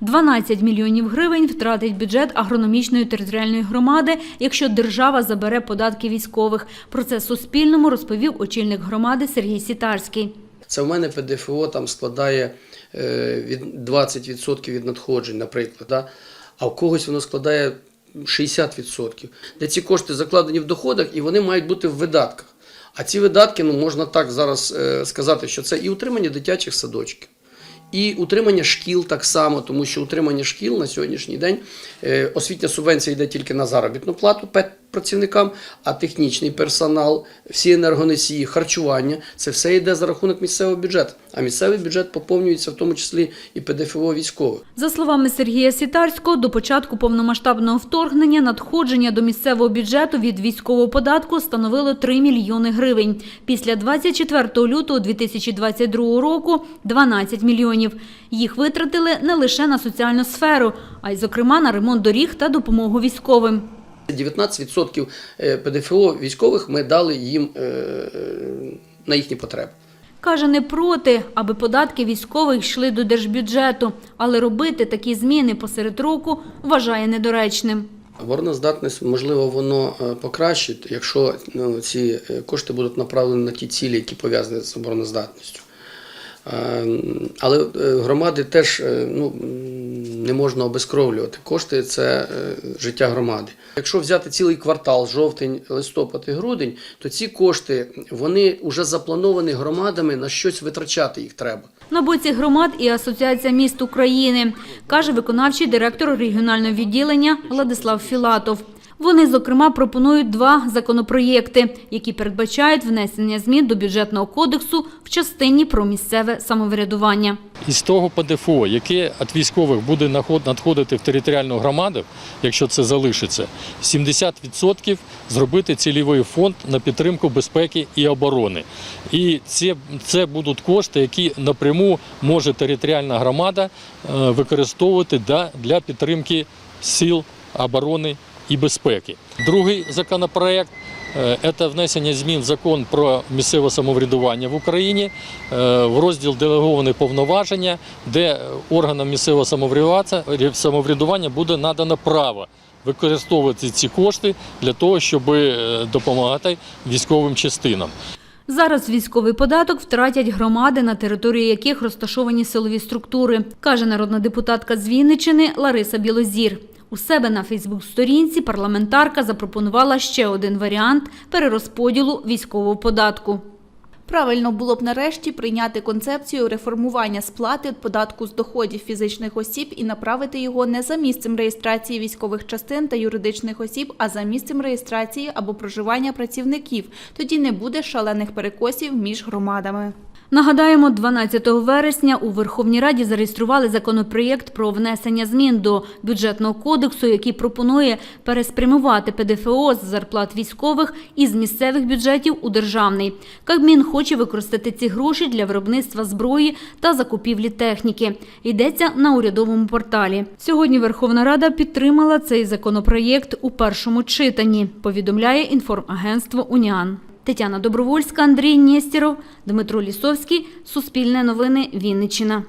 12 мільйонів гривень втратить бюджет агрономічної територіальної громади, якщо держава забере податки військових. Про це Суспільному розповів очільник громади Сергій Сітарський. Це в мене ПДФО там складає е, від 20% від надходжень, наприклад. Да? А в когось воно складає 60%. Де ці кошти закладені в доходах і вони мають бути в видатках. А ці видатки, ну можна так зараз е, сказати, що це і утримання дитячих садочків. І утримання шкіл так само, тому що утримання шкіл на сьогоднішній день е, освітня субвенція йде тільки на заробітну плату працівникам, а технічний персонал, всі енергоносії, харчування це все йде за рахунок місцевого бюджету. А місцевий бюджет поповнюється в тому числі і ПДФО військових. За словами Сергія Сітарського, до початку повномасштабного вторгнення надходження до місцевого бюджету від військового податку становило 3 мільйони гривень. Після 24 лютого 2022 року – 12 мільйонів. Їх витратили не лише на соціальну сферу, а й, зокрема, на ремонт доріг та допомогу військовим. 19% е, ПДФО військових ми дали їм е, на їхні потреби. Каже, не проти, аби податки військових йшли до держбюджету, але робити такі зміни посеред року вважає недоречним. Обороноздатність, можливо, воно е, покращить, якщо ну, ці кошти будуть направлені на ті цілі, які пов'язані з обороноздатністю. Але громади теж ну, не можна обезкровлювати. Кошти це е, життя громади. Якщо взяти цілий квартал, жовтень, листопад і грудень, то ці кошти вони вже заплановані громадами на щось витрачати їх треба. На боці громад і Асоціація міст України, каже виконавчий директор регіонального відділення Владислав Філатов. Вони, зокрема, пропонують два законопроєкти, які передбачають внесення змін до бюджетного кодексу в частині про місцеве самоврядування. Із того ПДФО, яке від військових буде надходити в територіальну громаду, якщо це залишиться, 70% зробити цільовий фонд на підтримку безпеки і оборони. І це, це будуть кошти, які напряму може територіальна громада е, використовувати для підтримки сил оборони і безпеки. Другий законопроект е, це внесення змін в закон про місцеве самоврядування в Україні е, в розділ делеговані повноваження, де органам місцевого самоврядування- самоврядування буде надано право використовувати ці кошти для того, щоб е, допомагати військовим частинам. Зараз військовий податок втратять громади, на території яких розташовані силові структури, каже народна депутатка з Вінничини Лариса Білозір. У себе на Фейсбук-сторінці парламентарка запропонувала ще один варіант перерозподілу військового податку. Правильно було б нарешті прийняти концепцію реформування сплати податку з доходів фізичних осіб і направити його не за місцем реєстрації військових частин та юридичних осіб, а за місцем реєстрації або проживання працівників. Тоді не буде шалених перекосів між громадами. Нагадаємо, 12 вересня у Верховній Раді зареєстрували законопроєкт про внесення змін до бюджетного кодексу, який пропонує переспрямувати ПДФО з зарплат військових із місцевих бюджетів у державний. Кабмін хоче використати ці гроші для виробництва зброї та закупівлі техніки. Йдеться на урядовому порталі. Сьогодні Верховна Рада підтримала цей законопроєкт у першому читанні. Повідомляє інформагентство Уніан. Тетяна Добровольська, Андрій Нєстєров, Дмитро Лісовський. Суспільне новини. Вінниччина.